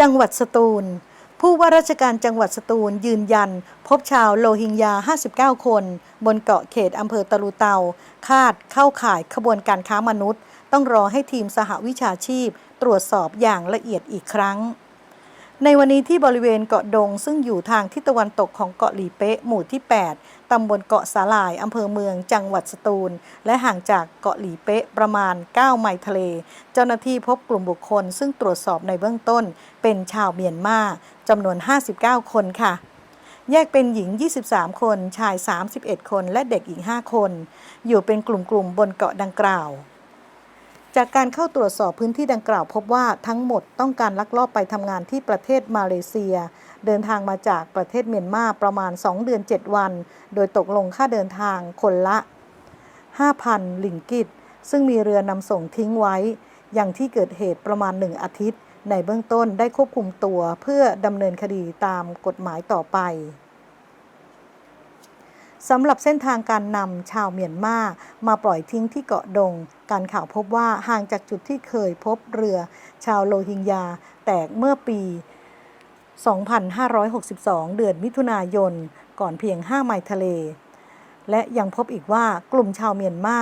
จังหวัดสตูล ผู้ว่าราชการจังหวัดสตูลยืนยัน พบชาวโลฮิงญา 59 คน บนเกาะเขตอำเภอตะลุเตา คาดเข้าข่ายขบวนการค้ามนุษย์ ต้องรอให้ทีมสหวิชาชีพ ตรวจสอบอย่างละเอียดอีกครั้ง ในวันนี้ที่บริเวณเกาะดง ซึ่งอยู่ทางทิศตะวันตกของเกาะหลีเป๊ะหมู่ที่ 8 ตำบลเกาะสาหร่าย อำเภอเมือง จังหวัดสตูล และห่างจากเกาะหลีเป๊ะประมาณ 9 ไมล์ทะเล เจ้าหน้าที่พบกลุ่มบุคคล ซึ่งตรวจสอบในเบื้องต้น เป็นชาวเมียนมาจำนวน 59 คนค่ะ แยกเป็นหญิง 23 คน ชาย 31 คน และเด็กอีก 5 คน อยู่เป็นกลุ่มๆบนเกาะดังกล่าว จากการเข้าตรวจสอบพื้นที่ดังกล่าว พบว่าทั้งหมดต้องการลักลอบไปทำงานที่ประเทศมาเลเซีย เดินทางมาจากประเทศเมียนมาประมาณ 2 เดือน 7 วัน โดยตกลงค่าเดินทางคนละ 5,000 ลิงกิต ซึ่งมีเรือนำส่งทิ้งไว้ อย่างที่เกิดเหตุประมาณ 1 อาทิตย์ ในเบื้องต้นได้ควบคุมตัวเพื่อดำเนินคดีตามกฎหมายต่อไป สำหรับเส้นทางการนำชาวเมียนมามาปล่อยทิ้งที่เกาะดง การข่าวพบว่าห่างจากจุดที่เคยพบเรือชาวโรฮิงญาแตกเมื่อปี 2562 เดือนมิถุนายน ก่อนเพียง 5 ไมล์ทะเล และยังพบอีกว่ากลุ่มชาวเมียนมา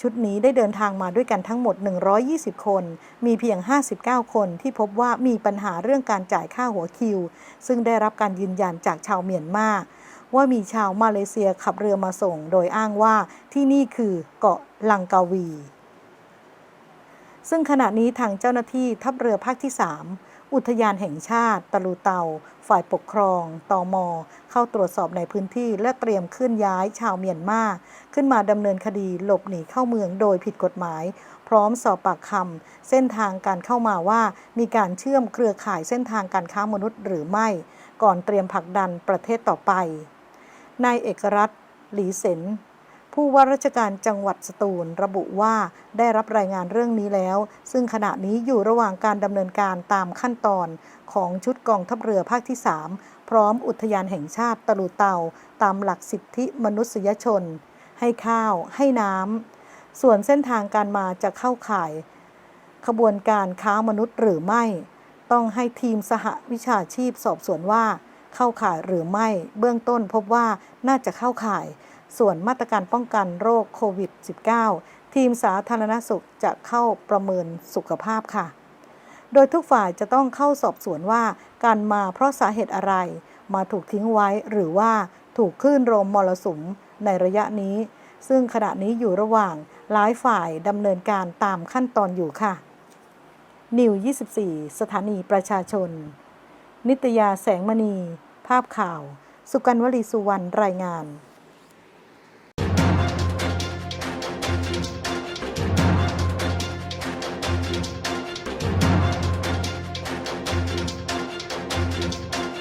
ชุดนี้ได้เดินทางมาด้วยกันทั้งหมด 120 คน มีเพียง 59 คนที่พบว่ามีปัญหาเรื่องการจ่ายค่าหัวคิว ซึ่งได้รับการยืนยันจากชาวเมียนมา ว่ามีชาวมาเลเซียขับเรือมาส่ง โดยอ้างว่าที่นี่คือเกาะลังกาวี ซึ่งขณะนี้ทางเจ้าหน้าที่ทัพเรือภาคที่ 3 อุทยานแห่งชาติ ตะลูเตา ฝ่ายปกครอง ตอมเข้าตรวจสอบในพื้นที่และเตรียมเคลื่อนย้ายชาวเมียนมา ขึ้นมาดำเนินคดีหลบหนีเข้าเมืองโดยผิดกฎหมายพร้อมสอบปากคำเส้นทางการเข้ามาว่ามีการเชื่อมเครือข่ายเส้นทางการค้ามนุษย์หรือไม่ ก่อนเตรียมผลักดันประเทศต่อไป นายเอกรัฐหลีเซนผู้ว่าราชการจังหวัดสตูลระบุว่าได้รับรายงานเรื่องนี้แล้ว ซึ่งขณะนี้อยู่ระหว่างการดำเนินการตามขั้นตอนของชุดกองทัพเรือภาคที่ 3 พร้อมอุทยานแห่งชาติตะลุเตา ตามหลักสิทธิมนุษยชน ให้ข้าวให้น้ำ ส่วนเส้นทางการมาจะเข้าข่าย ขบวนการค้ามนุษย์หรือไม่ ต้องให้ทีมสหวิชาชีพสอบสวนว่า เข้าข่ายหรือไม่ เบื้องต้นพบว่าน่าจะเข้าข่าย ส่วนมาตรการป้องกันโรคโควิด -19 ทีมสาธารณสุขจะเข้าประเมินสุขภาพค่ะ โดยทุกฝ่ายจะต้องเข้าสอบสวนว่าการมาเพราะสาเหตุอะไร มาถูกทิ้งไว้หรือว่าถูกคลื่นลมมรสุมในระยะนี้ ซึ่งขณะนี้อยู่ระหว่างหลายฝ่ายดำเนินการตามขั้นตอนอยู่ค่ะนิว 24 สถานีประชาชน นิตยาแสงมณี ภาพข่าว สุกันวลีสุวรรณรายงาน